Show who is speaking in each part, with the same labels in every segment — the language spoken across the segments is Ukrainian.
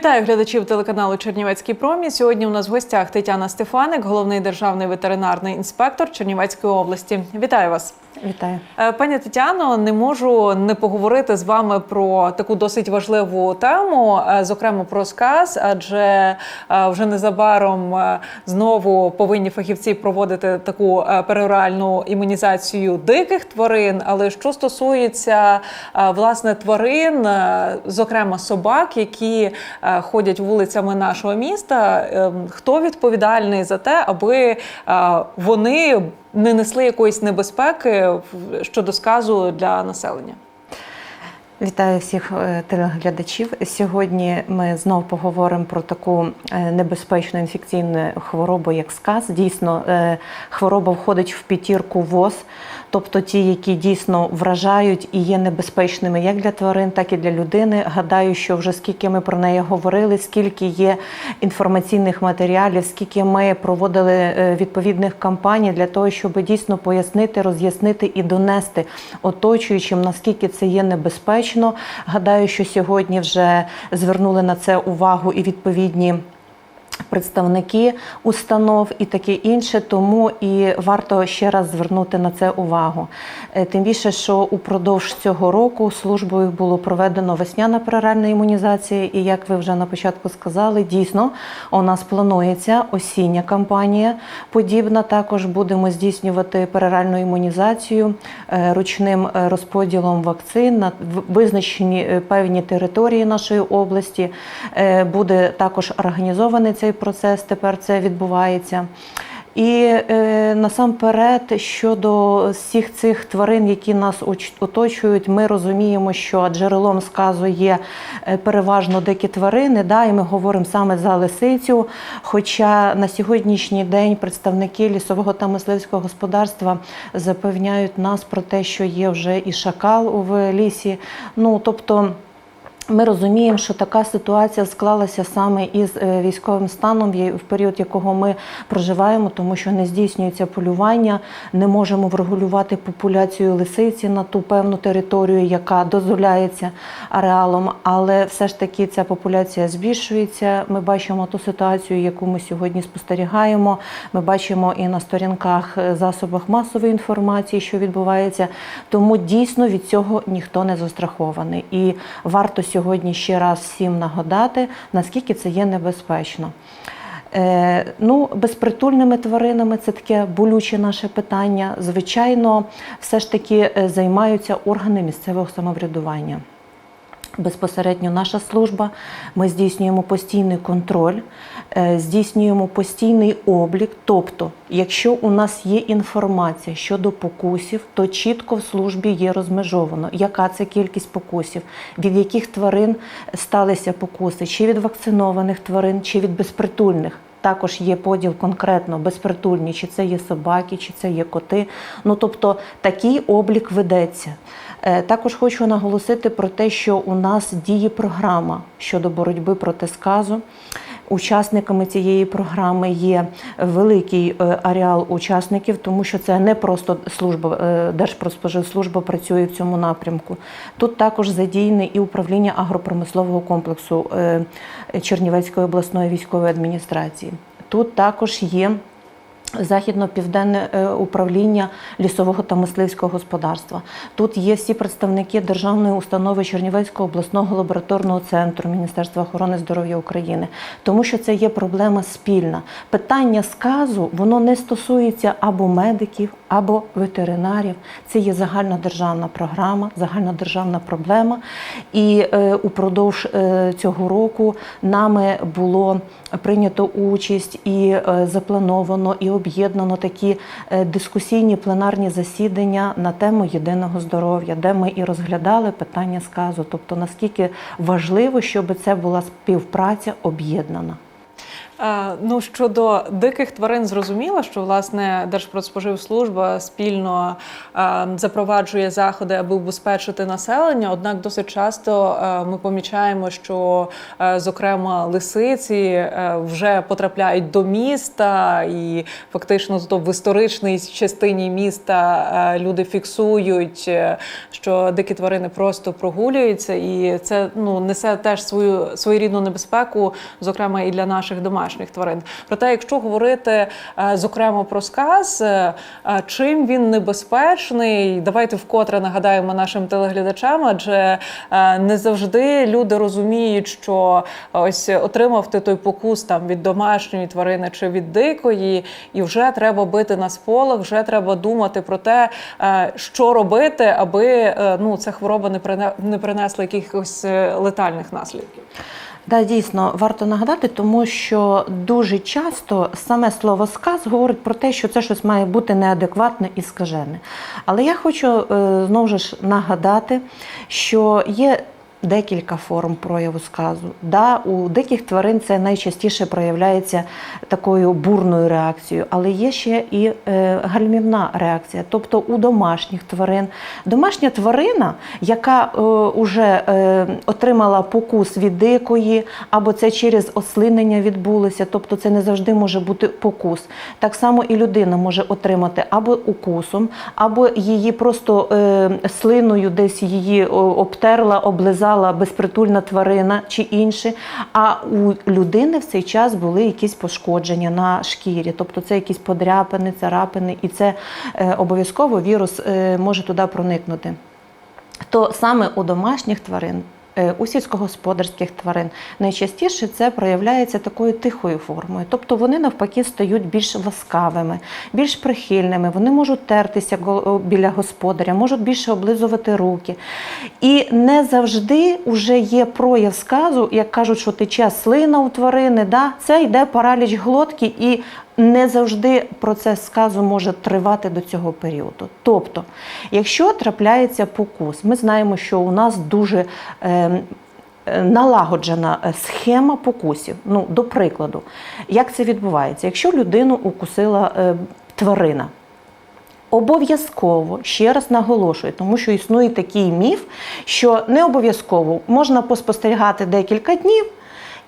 Speaker 1: Вітаю глядачів телеканалу Чернівецький промі. Сьогодні у нас в гостях Тетяна Стефаник, головний державний ветеринарний інспектор Чернівецької області. Вітаю вас.
Speaker 2: Вітаю.
Speaker 1: Е, Пані Тетяно, не можу не поговорити з вами про таку досить важливу тему, е, зокрема про сказ, адже е, вже незабаром знову повинні фахівці проводити таку пероральну імунізацію диких тварин. Але що стосується власне тварин, зокрема собак, які ходять вулицями нашого міста, е, хто відповідальний за те, аби вони не несли якоїсь небезпеки щодо сказу для населення.
Speaker 2: Вітаю всіх е, телеглядачів. Сьогодні ми знову поговоримо про таку е, небезпечну інфекційну хворобу, як сказ. Дійсно, е, хвороба входить в п'ятірку ВОЗ, тобто ті, які дійсно вражають і є небезпечними як для тварин, так і для людини. Гадаю, що вже скільки ми про неї говорили, скільки є інформаційних матеріалів, скільки ми проводили е, відповідних кампаній для того, щоб дійсно пояснити, роз'яснити і донести оточуючим, наскільки це є небезпечно. Гадаю, що сьогодні вже звернули на це увагу і відповідні. Представники установ і таке інше, тому і варто ще раз звернути на це увагу. Е, Тим більше, що упродовж цього року службою було проведено весняна пероральна імунізація, і як ви вже на початку сказали, дійсно у нас планується осіння кампанія. Подібна також будемо здійснювати пероральну імунізацію е, ручним е, розподілом вакцин на визначені певні території нашої області. Буде також організований цей процес. Тепер це відбувається. І е, насамперед щодо всіх цих тварин, які нас оч- оточують, ми розуміємо, що джерелом сказу є е, переважно дикі тварини. Да, і ми говоримо саме за лисицю. Хоча на сьогоднішній день представники лісового та мисливського господарства запевняють нас про те, що є вже і шакал в лісі. Ну тобто. Ми розуміємо, що така ситуація склалася саме із е, військовим станом, в період якого ми проживаємо, тому що не здійснюється полювання, не можемо врегулювати популяцію лисиці на ту певну територію, яка дозволяється ареалом. Але все ж таки ця популяція збільшується. Ми бачимо ту ситуацію, яку ми сьогодні спостерігаємо. Ми бачимо і на сторінках е, засобах масової інформації, що відбувається. Тому дійсно від цього ніхто не застрахований. І варто сьогодні ще раз всім нагадати, наскільки це є небезпечно. Е, ну, безпритульними тваринами це таке болюче наше питання. Звичайно, все ж таки е, займаються органи місцевого самоврядування. Безпосередньо наша служба. Ми здійснюємо постійний контроль, е, здійснюємо постійний облік. Тобто, якщо у нас є інформація щодо покусів, то чітко в службі є розмежовано, яка це кількість покусів, від яких тварин сталися покуси, чи від вакцинованих тварин, чи від безпритульних. Також є поділ конкретно безпритульні, чи це є собаки, чи це є коти. Ну тобто такий облік ведеться. Е, Також хочу наголосити про те, що у нас діє програма щодо боротьби проти сказу. Учасниками цієї програми є великий е, ареал учасників, тому що це не просто служба е, Держпродспоживслужба працює в цьому напрямку. Тут також задіяне і управління агропромислового комплексу Чернівецької обласної військової адміністрації. Тут також є Західно-південне е, управління лісового та мисливського господарства. Тут є всі представники державної установи Чернівецького обласного лабораторного центру Міністерства охорони здоров'я України, тому що це є проблема спільна. Питання сказу воно не стосується або медиків, або ветеринарів. Це є загальнодержавна програма, загальнодержавна проблема. І е, упродовж е, цього року нами було прийнято участь і е, заплановано і об'єднано такі е, дискусійні пленарні засідання на тему єдиного здоров'я, де ми і розглядали питання сказу, тобто наскільки важливо, щоб це була співпраця об'єднана.
Speaker 1: Е, Ну щодо диких тварин, зрозуміло, що власне Держпродспоживслужба спільно е, запроваджує заходи, аби убезпечити населення. Однак досить часто е, ми помічаємо, що зокрема лисиці вже потрапляють до міста, і фактично то в історичній частині міста люди фіксують, що дикі тварини просто прогулюються, і це ну несе теж свою своєрідну небезпеку, зокрема і для наших домашніх тварин. Проте, якщо говорити е, зокрема про сказ, е, е, чим він небезпечний, давайте вкотре нагадаємо нашим телеглядачам, адже не завжди люди розуміють, що ось отримав ти той покус там від домашньої тварини чи від дикої, і вже треба бити на сполох, вже треба думати про те, що робити, аби ну ця хвороба не прине- не принесла якихось летальних наслідків.
Speaker 2: Да, дійсно варто нагадати, тому що дуже часто саме слово сказ говорить про те, що це щось має бути неадекватне і скажене. Але я хочу е, знову ж нагадати, що є. Декілька форм прояву сказу. Да, у диких тварин це найчастіше проявляється такою бурною реакцією, але є ще і е, гальмівна реакція. Тобто у домашніх тварин. Домашня тварина, яка е, е, отримала покус від дикої, або це через ослинення відбулося, тобто це не завжди може бути покус. Так само і людина може отримати або укусом, або її просто е, слиною десь її обтерла, облизала безпритульна тварина чи інше. А у людини в цей час були якісь пошкодження на шкірі, тобто це якісь подряпини, царапини, і це е, обов'язково вірус е, може туди проникнути. То саме у домашніх тварин. Е, У сільськогосподарських тварин найчастіше це проявляється такою тихою формою, тобто вони навпаки стають більш ласкавими, більш прихильними, вони можуть тертися біля господаря, можуть більше облизувати руки. І не завжди вже є прояв сказу, як кажуть, що тече слина у тварини, да? це йде параліч глотки і не завжди процес сказу може тривати до цього періоду. Тобто, якщо трапляється покус, ми знаємо, що у нас дуже е, е, налагоджена схема покусів. Ну, до прикладу, як це відбувається? Якщо людину укусила е, тварина, Обов'язково ще раз наголошую, тому що існує такий міф, що не обов'язково можна поспостерігати декілька днів,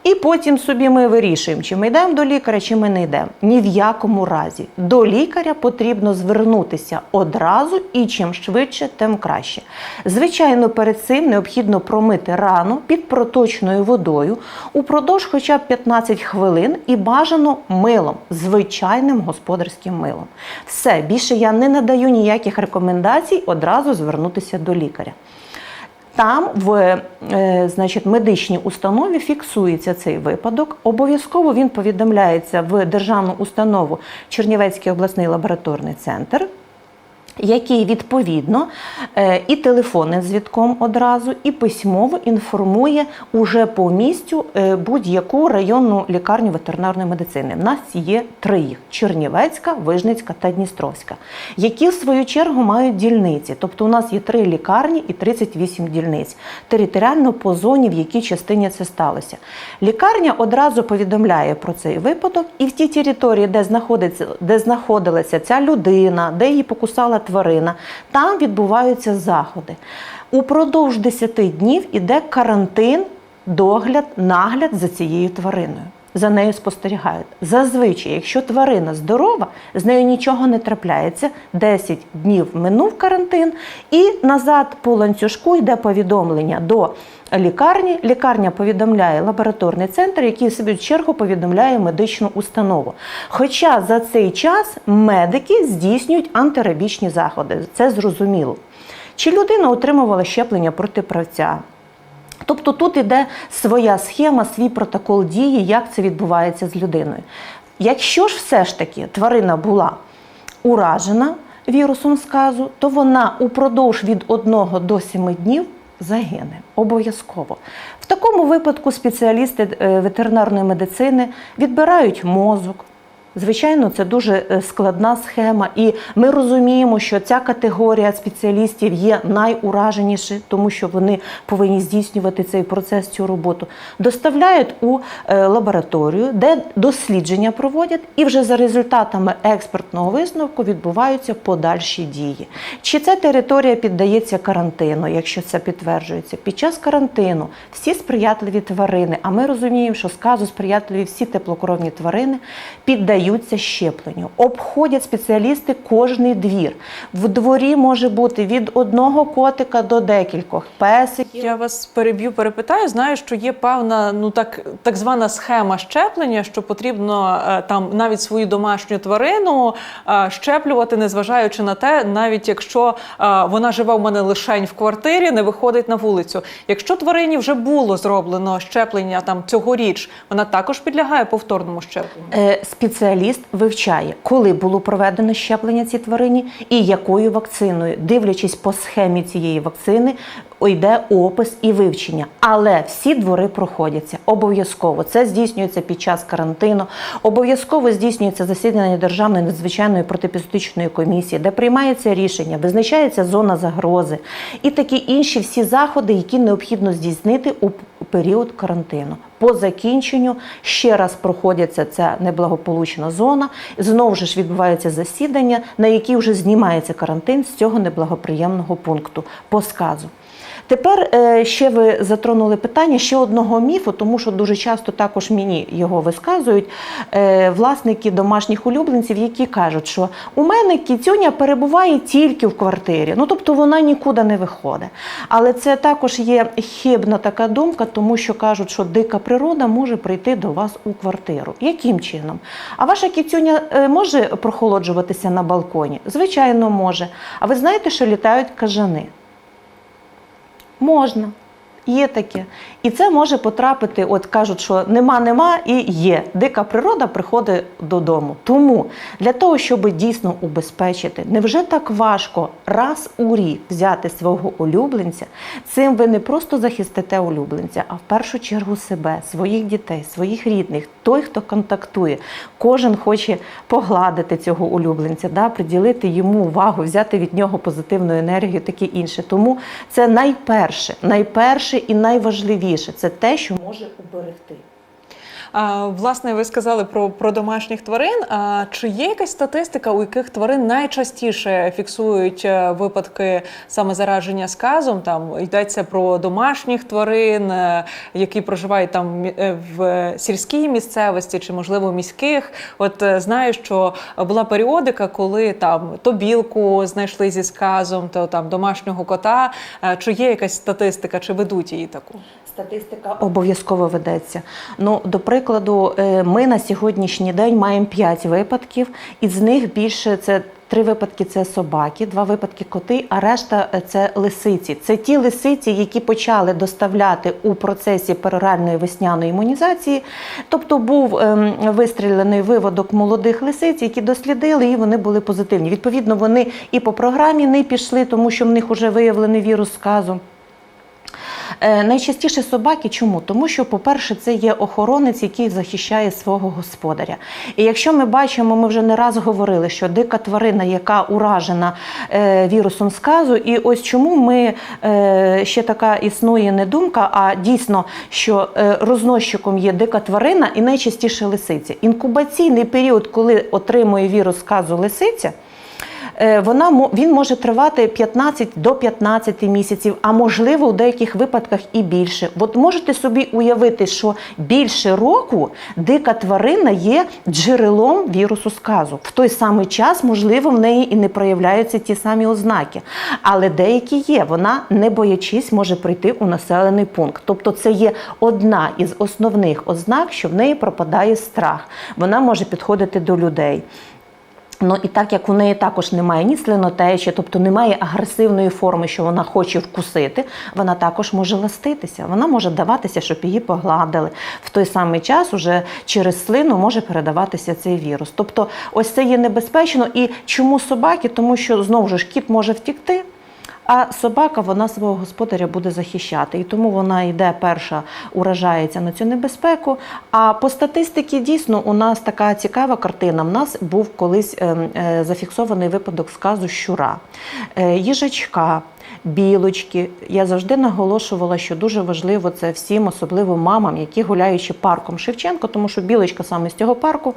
Speaker 2: і потім собі ми вирішуємо, чи ми йдемо до лікаря, чи ми не йдемо. Ні в якому разі до лікаря потрібно звернутися одразу і чим швидше, тим краще. Звичайно, перед цим необхідно промити рану під проточною водою упродовж хоча б 15 хвилин і бажано милом, звичайним господарським милом. Все, більше я не надаю ніяких рекомендацій одразу звернутися до лікаря. Там в е, значить, медичній установі фіксується цей випадок. Обов'язково він повідомляється в державну установу Чернівецький обласний лабораторний центр. Який відповідно е, і телефонним звідком одразу, і письмово інформує уже по місцю е, будь-яку районну лікарню ветеринарної медицини. У нас є три їх: Чернівецька, Вижницька та Дністровська, які в свою чергу мають дільниці. Тобто у нас є три лікарні і 38 дільниць територіально по зоні, в якій частині це сталося. Лікарня одразу повідомляє про цей випадок, і в тій території, де знаходиться, де знаходилася ця людина, де її покусала тварина, там відбуваються заходи. Упродовж 10 днів іде карантин, догляд, нагляд за цією твариною. За нею спостерігають. Зазвичай, якщо тварина здорова, з нею нічого не трапляється. 10 днів минув карантин, і назад по ланцюжку йде повідомлення до лікарні. Лікарня повідомляє лабораторний центр, який в свою чергу повідомляє медичну установу. Хоча за цей час медики здійснюють антирабічні заходи, це зрозуміло. Чи людина отримувала щеплення проти правця? Тобто тут іде своя схема, свій протокол дії, як це відбувається з людиною. Якщо ж все ж таки тварина була уражена вірусом сказу, то вона упродовж від 1 до 7 днів загине обов'язково. В такому випадку спеціалісти е, ветеринарної медицини відбирають мозок, Звичайно, це дуже е, складна схема, і ми розуміємо, що ця категорія спеціалістів є найураженіші, тому що вони повинні здійснювати цей процес, цю роботу. Доставляють у е, лабораторію, де дослідження проводять, і вже за результатами експертного висновку відбуваються подальші дії. Чи ця територія піддається карантину, якщо це підтверджується? Під час карантину всі сприятливі тварини, а ми розуміємо, що сказу сприятливі всі теплокровні тварини піддаються щепленню. Обходять спеціалісти кожний двір. В дворі може бути від одного котика до декількох песиків.
Speaker 1: Я вас переб'ю, перепитаю. Знаю, що є певна, ну так, так звана схема щеплення, що потрібно е, там навіть свою домашню тварину е, щеплювати, незважаючи на те, навіть якщо е, вона живе в мене лишень в квартирі, не виходить на вулицю. Якщо тварині вже було зроблено щеплення там цьогоріч, вона також підлягає повторному щепленню.
Speaker 2: Е, Спеціаліст вивчає, коли було проведено щеплення цій тварині і якою вакциною, дивлячись по схемі цієї вакцини, йде опис і вивчення. Але всі двори проходяться обов'язково. Це здійснюється під час карантину. Обов'язково здійснюється засідання Державної надзвичайної протипізотичної комісії, де приймається рішення, визначається зона загрози і такі інші всі заходи, які необхідно здійснити у період карантину. По закінченню ще раз проходиться ця неблагополучна зона. Знову ж відбувається засідання, на якій вже знімається карантин з цього неблагоприємного пункту по сказу. Тепер е, ще ви затронули питання ще одного міфу, тому що дуже часто також мені його висказують е, власники домашніх улюбленців, які кажуть, що у мене кіцюня перебуває тільки в квартирі, ну тобто вона нікуди не виходить. Але це також є хибна така думка, тому що кажуть, що дика природа може прийти до вас у квартиру. Яким чином? А ваша кіцюня е, може прохолоджуватися на балконі? Звичайно, може. А ви знаєте, що літають кажани? Можна. Є таке. І це може потрапити, от кажуть, що нема, нема і є. Дика природа приходить додому. Тому для того, щоб дійсно убезпечити, невже так важко раз у рік взяти свого улюбленця, цим ви не просто захистите улюбленця, а в першу чергу себе, своїх дітей, своїх рідних, той, хто контактує. Кожен хоче погладити цього улюбленця, да, приділити йому увагу, взяти від нього позитивну енергію, таке інше. Тому це найперше, найперше і найважливіше це те, що може уберегти.
Speaker 1: Власне, ви сказали про, про домашніх тварин. А чи є якась статистика, у яких тварин найчастіше фіксують е, випадки саме зараження сказом? Там йдеться про домашніх тварин, е, які проживають там е, в сільській місцевості чи можливо міських? От знаю, що була періодика, коли там то білку знайшли зі сказом, то там домашнього кота. Чи є якась статистика, чи ведуть її таку?
Speaker 2: Статистика обов'язково ведеться. Ну, до прикладу, е, ми на сьогоднішній день маємо 5 випадків, і з них більше це. Три випадки це собаки, два випадки коти, а решта е, це лисиці. Це ті лисиці, які почали доставляти у процесі пероральної весняної імунізації. Тобто був ем, вистрілений виводок молодих лисиць, які дослідили, і вони були позитивні. Відповідно, вони і по програмі не пішли, тому що в них вже виявлений вірус сказу. Е, Найчастіше собаки чому? Тому що, по-перше, це є охоронець, який захищає свого господаря. І якщо ми бачимо, ми вже не раз говорили, що дика тварина, яка уражена е, вірусом сказу, і ось чому ми е, ще така існує не думка, а дійсно, що розносчиком є дика тварина і найчастіше лисиця. Інкубаційний період, коли отримує вірус сказу лисиця. Е, вона він може тривати 15 до 15 місяців, а можливо у деяких випадках і більше. От можете собі уявити, що більше року дика тварина є джерелом вірусу сказу. В той самий час, можливо, в неї і не проявляються ті самі ознаки, але деякі є. Вона, не боячись, може прийти у населений пункт. Тобто, це є одна із основних ознак, що в неї пропадає страх. Вона може підходити до людей. Ну і так як у неї також немає ні слинотечі, тобто немає агресивної форми, що вона хоче вкусити, вона також може ластитися. Вона може даватися, щоб її погладили. В той самий час уже через слину може передаватися цей вірус. Тобто, ось це є небезпечно. І чому собаки? Тому що знову ж кіт може втікти. А собака вона свого господаря буде захищати, і тому вона йде перша, уражається на цю небезпеку. А по статистиці дійсно у нас така цікава картина. У нас був колись ем, е, зафіксований випадок сказу щура, е, їжачка. Білочки, я завжди наголошувала, що дуже важливо це всім, особливо мамам, які гуляючи парком Шевченко, тому що білочка саме з цього парку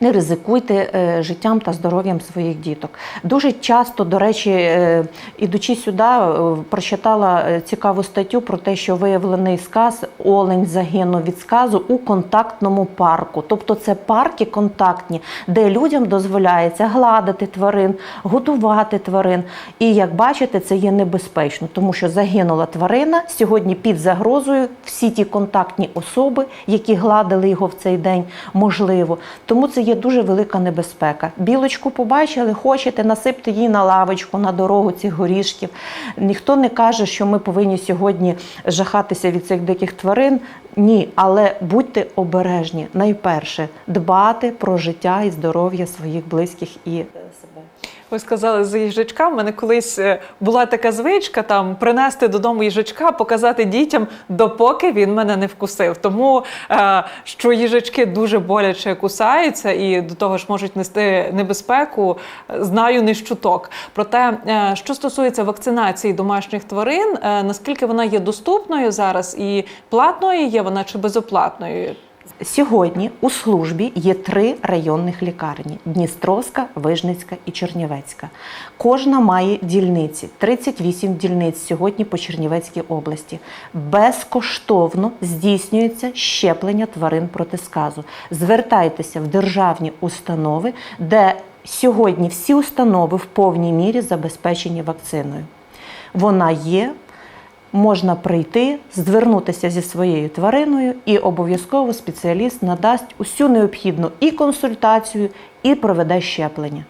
Speaker 2: не ризикуйте е, життям та здоров'ям своїх діток. Дуже часто, до речі, е, ідучи сюди, е, прочитала цікаву статтю про те, що виявлений сказ олень загинув від сказу у контактному парку. Тобто це парки контактні, де людям дозволяється гладити тварин, годувати тварин. І як бачите, це є небезпечно, тому що загинула тварина сьогодні під загрозою всі ті контактні особи, які гладили його в цей день, можливо. Тому це є дуже велика небезпека. Білочку побачили, хочете, насипте її на лавочку, на дорогу цих горішків. Ніхто не каже, що ми повинні сьогодні жахатися від цих диких тварин. Ні, але будьте обережні. Найперше дбати про життя і здоров'я своїх близьких і себе.
Speaker 1: Ви сказали за їжачка. У мене колись е, була така звичка там принести додому їжачка, показати дітям, допоки він мене не вкусив. Тому е, що їжачки дуже боляче кусаються і до того ж можуть нести небезпеку, е, знаю не з чуток. Проте, що стосується вакцинації домашніх тварин, наскільки вона є доступною зараз і платною є вона чи безоплатною?
Speaker 2: Сьогодні у службі є три районних лікарні: Дністровська, Вижницька і Чернівецька. Кожна має дільниці, 38 дільниць сьогодні по Чернівецькій області. Безкоштовно здійснюється щеплення тварин проти сказу. Звертайтеся в державні установи, де сьогодні всі установи в повній мірі забезпечені вакциною. Вона є, можна прийти, звернутися зі своєю твариною, і обов'язково спеціаліст надасть усю необхідну і консультацію, і проведе щеплення.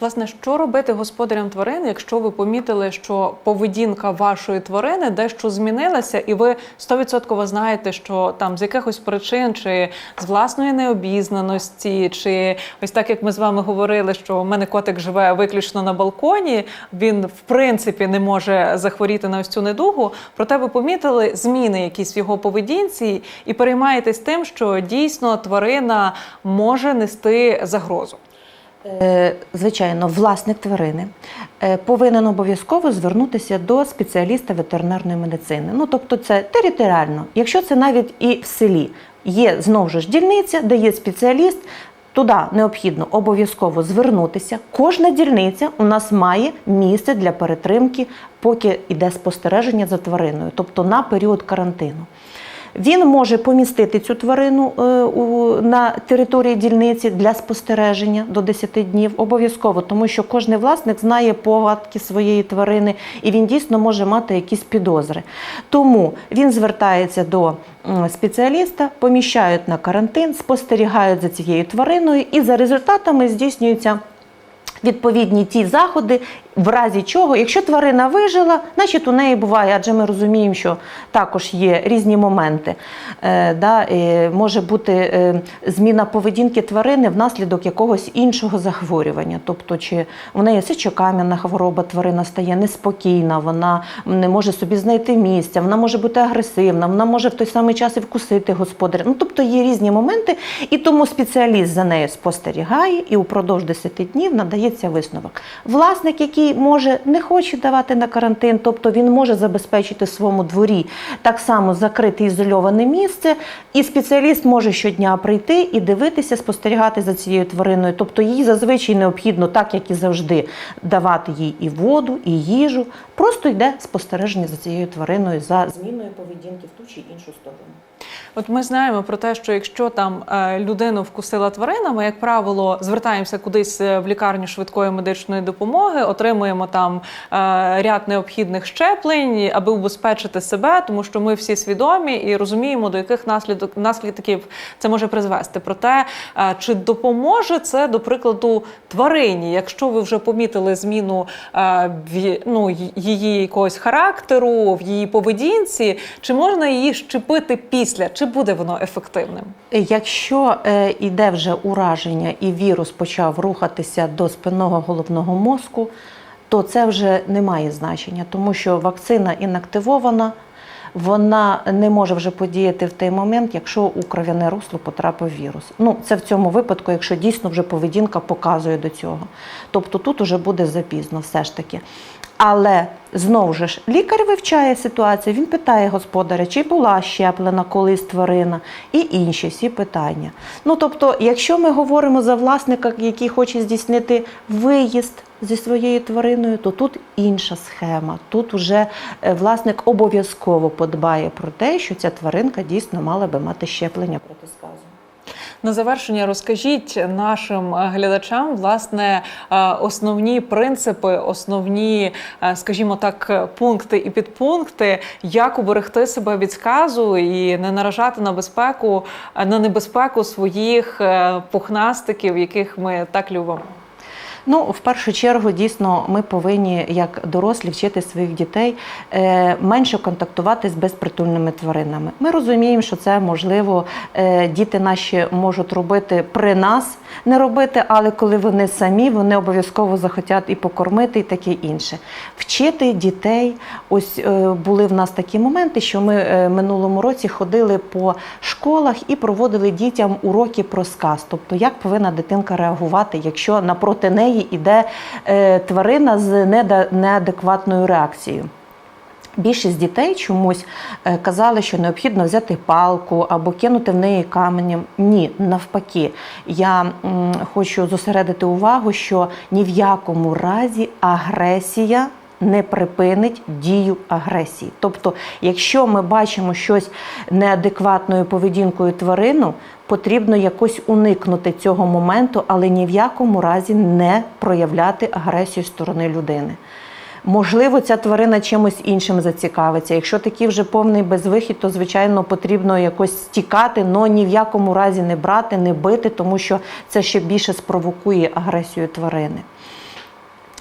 Speaker 1: Власне, що робити господарям тварин, якщо ви помітили, що поведінка вашої тварини дещо змінилася, і ви 100% знаєте, що там з якихось причин, чи з власної необізнаності, чи ось так як ми з вами говорили, що у мене котик живе виключно на балконі, він в принципі не може захворіти на ось цю недугу. Проте ви помітили зміни якісь в його поведінці і переймаєтесь тим, що дійсно тварина може нести загрозу.
Speaker 2: Е, Звичайно, власник тварини е, повинен обов'язково звернутися до спеціаліста ветеринарної медицини. Ну, тобто, це територіально. Якщо це навіть і в селі є знову ж дільниця, де є спеціаліст. Туди необхідно обов'язково звернутися. Кожна дільниця у нас має місце для перетримки, поки йде спостереження за твариною, тобто на період карантину. Він може помістити цю тварину е, на території дільниці для спостереження до 10 днів. Обов'язково, тому що кожен власник знає повадки своєї тварини і він дійсно може мати якісь підозри. Тому він звертається до спеціаліста, поміщають на карантин, спостерігають за цією твариною, і за результатами здійснюється. Відповідні ті заходи, в разі чого, якщо тварина вижила, значить у неї буває, адже ми розуміємо, що також є різні моменти. Е, да, е, може бути е, зміна поведінки тварини внаслідок якогось іншого захворювання. Тобто, чи в неї сечокам'яна хвороба, тварина стає неспокійна, вона не може собі знайти місця, вона може бути агресивна, вона може в той самий час і вкусити господаря. Ну, тобто є різні моменти, і тому спеціаліст за нею спостерігає і упродовж 10 днів надається висновок. Власник, який може не хоче давати на карантин, тобто він може забезпечити своєму дворі так само закрите ізольоване місце, і спеціаліст може щодня прийти і дивитися, спостерігати за цією твариною. Тобто їй зазвичай необхідно, так як і завжди, давати їй і воду, і їжу. Просто йде спостереження за цією твариною за зміною поведінки в ту чи іншу сторону.
Speaker 1: От ми знаємо про те, що якщо там е, людину вкусила тварина, ми, як правило, звертаємося кудись е, в лікарню швидкої медичної допомоги, отримуємо там е, ряд необхідних щеплень, аби убезпечити себе, тому що ми всі свідомі і розуміємо, до яких наслідок наслідків це може призвести. Проте чи допоможе це до прикладу тварині, якщо ви вже помітили зміну в ну, її якогось характеру, в її поведінці, чи можна її щепити після? Чи буде воно ефективним?
Speaker 2: Якщо е, йде вже ураження і вірус почав рухатися до спинного головного мозку, то це вже не має значення, тому що вакцина інактивована, вона не може вже подіяти в той момент, якщо у кров'яне русло потрапив вірус. Ну, це в цьому випадку, якщо дійсно вже поведінка показує до цього. Тобто тут уже буде запізно, все ж таки. Але знову ж лікар вивчає ситуацію, він питає господаря, чи була щеплена колись тварина, і інші всі питання. Ну тобто, якщо ми говоримо за власника, який хоче здійснити виїзд зі своєю твариною, то тут інша схема. Тут вже е, власник обов'язково подбає про те, що ця тваринка дійсно мала би мати щеплення проти сказу.
Speaker 1: На завершення розкажіть нашим е, глядачам власне е, основні принципи, основні, е, скажімо так, пункти і підпункти, як уберегти себе від сказу і не наражати на безпеку на небезпеку своїх пухнастиків, яких ми так любимо.
Speaker 2: Ну, в першу чергу, дійсно, ми повинні, як дорослі, вчити своїх дітей е, менше контактувати з безпритульними тваринами. Ми розуміємо, що це можливо, е, діти наші можуть робити при нас, не робити, але коли вони самі, вони обов'язково захотять і покормити, і таке інше. Вчити дітей. Ось е, були в нас такі моменти, що ми минулому році ходили по школах і проводили дітям уроки про сказ. Тобто, як повинна дитинка реагувати, якщо напроти неї йде е, тварина з неадекватною реакцією. Більшість дітей чомусь е, казали, що необхідно взяти палку або кинути в неї каменем. Ні, навпаки, я хочу зосередити увагу, що ні в якому разі агресія не припинить дію агресії. Тобто, якщо ми бачимо щось неадекватною поведінкою тварину, потрібно якось уникнути цього моменту, але ні в якому разі не проявляти агресію сторони людини. Можливо, ця тварина чимось іншим зацікавиться. Якщо такий вже повний безвихід, то звичайно потрібно якось тікати, але ні в якому разі не брати, не бити, тому що це ще більше спровокує агресію тварини.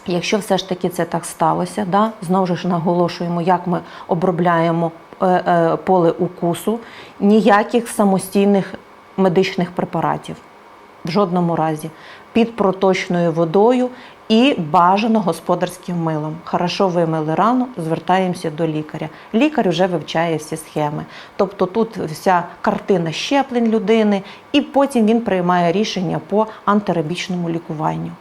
Speaker 2: Якщо все ж таки це так сталося, да, знову ж наголошуємо, як ми обробляємо е, е, поле укусу, ніяких самостійних медичних препаратів в жодному разі під проточною водою і бажано господарським милом. Хорошо вимили рану, звертаємося до лікаря. Лікар вже вивчає всі схеми. Тобто тут вся картина щеплень людини, і потім він приймає рішення по антирабічному лікуванню.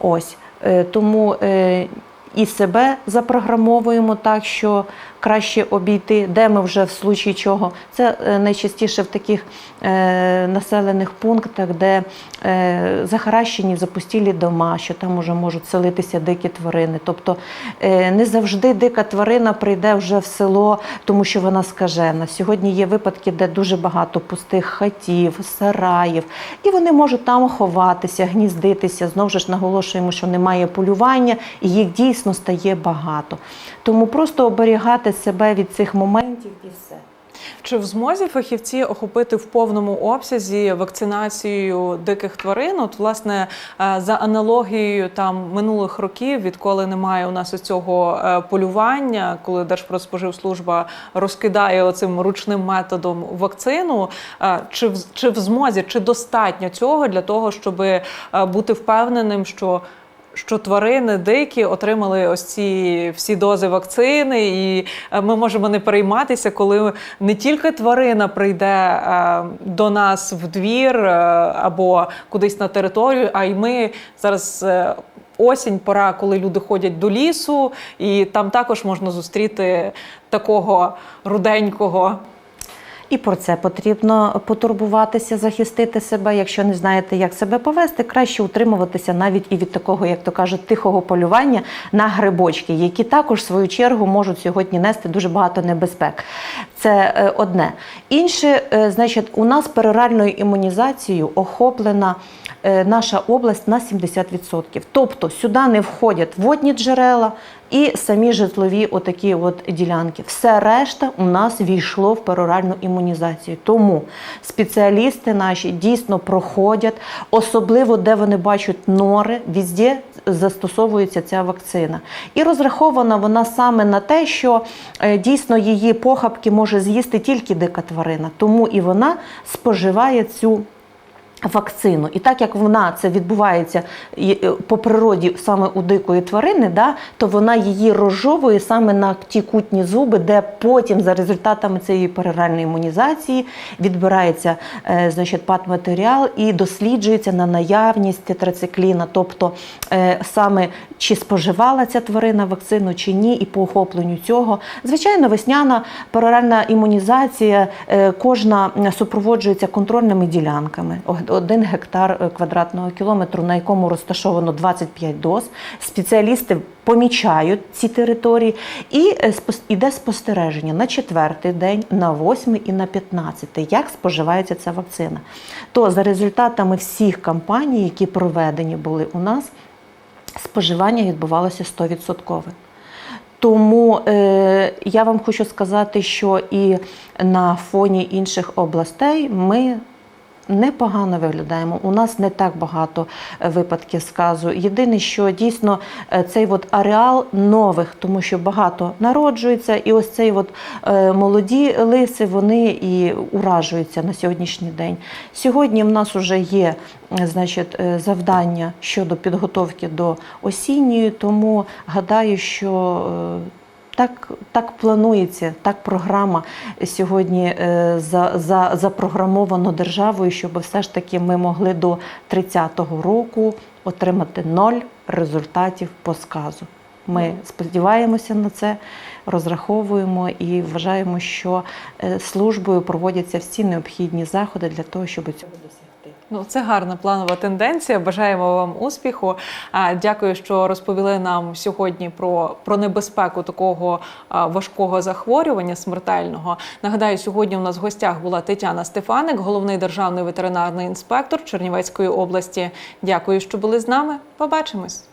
Speaker 2: Ось тому е, і себе запрограмовуємо так, що краще обійти, де ми вже в случаї чого. Це е, найчастіше в таких е, населених пунктах, де е, захаращені запустілі дома, що там уже можуть селитися дикі тварини. Тобто не завжди дика тварина прийде вже в село, тому що вона скажена. Сьогодні є випадки, де дуже багато пустих хатів, сараїв, і вони можуть там ховатися, гніздитися. Знову ж наголошуємо, що немає полювання, і їх дійсно стає багато. Тому просто оберігати себе від цих моментів і все.
Speaker 1: Чи в змозі фахівці охопити в повному обсязі вакцинацією диких тварин? От, власне, е, за аналогією там минулих років, відколи немає у нас цього полювання, коли Держпродспоживслужба розкидає оцим ручним методом вакцину, е, чи в чи в змозі, чи достатньо цього для того, щоб бути впевненим, що що тварини дикі отримали ось ці всі дози вакцини, і е, ми можемо не перейматися, коли не тільки тварина прийде е, до нас в двір е, або кудись на територію, а й ми зараз. Осінь, пора, коли люди ходять до лісу, і там також можна зустріти такого руденького
Speaker 2: І про це потрібно потурбуватися, захистити себе. Якщо не знаєте, як себе повести, краще утримуватися навіть і від такого, як то кажуть, тихого полювання на грибочки, які також в свою чергу можуть сьогодні нести дуже багато небезпек. Це е, одне. Інше, е, значить, у нас пероральною імунізацією охоплена наша область на 70%. Тобто сюди не входять водні джерела і самі житлові отакі от ділянки. Все решта у нас війшло в пероральну імунізацію. Тому спеціалісти наші дійсно проходять, особливо де вони бачать нори, везде застосовується ця вакцина. І розрахована вона саме на те, що е, дійсно її похабки може з'їсти тільки дика тварина, тому і вона споживає цю Вакцину, і так як вона це відбувається е, по природі саме у дикої тварини, да, то вона її розжовує саме на ті кутні зуби, де потім за результатами цієї пероральної імунізації відбирається е, значить, патматеріал і досліджується на наявність тетрацикліна, тобто е, саме чи споживала ця тварина вакцину чи ні, і по охопленню цього. Звичайно, весняна пероральна імунізація е, кожна супроводжується контрольними ділянками. Один гектар е, квадратного кілометру, на якому розташовано 25 доз. Спеціалісти помічають ці території і е, іде спостереження на четвертий день, на восьмий і на п'ятнадцятий, як споживається ця вакцина. То за результатами всіх кампаній, які проведені були у нас, споживання відбувалося 100%. Тому е, я вам хочу сказати, що і на фоні інших областей ми непогано виглядаємо. У нас не так багато е, випадків сказу. Єдине, що дійсно е, цей от ареал нових, тому що багато народжується, і ось цей от е, молоді лиси вони і уражуються на сьогоднішній день. Сьогодні в нас вже є значить, завдання щодо підготовки до осінньої, тому гадаю, що так, так планується, так програма сьогодні е, за, за, запрограмовано державою, щоб все ж таки ми могли до 30-го року отримати ноль результатів по сказу. Ми сподіваємося на це, розраховуємо і вважаємо, що е, службою проводяться всі необхідні заходи для того, щоб цього досягти.
Speaker 1: Ну, це гарна планова тенденція. Бажаємо вам успіху. Дякую, що розповіли нам сьогодні про, про небезпеку такого важкого захворювання смертельного. Нагадаю, сьогодні у нас в гостях була Тетяна Стефаник, головний державний ветеринарний інспектор Чернівецької області. Дякую, що були з нами. Побачимось.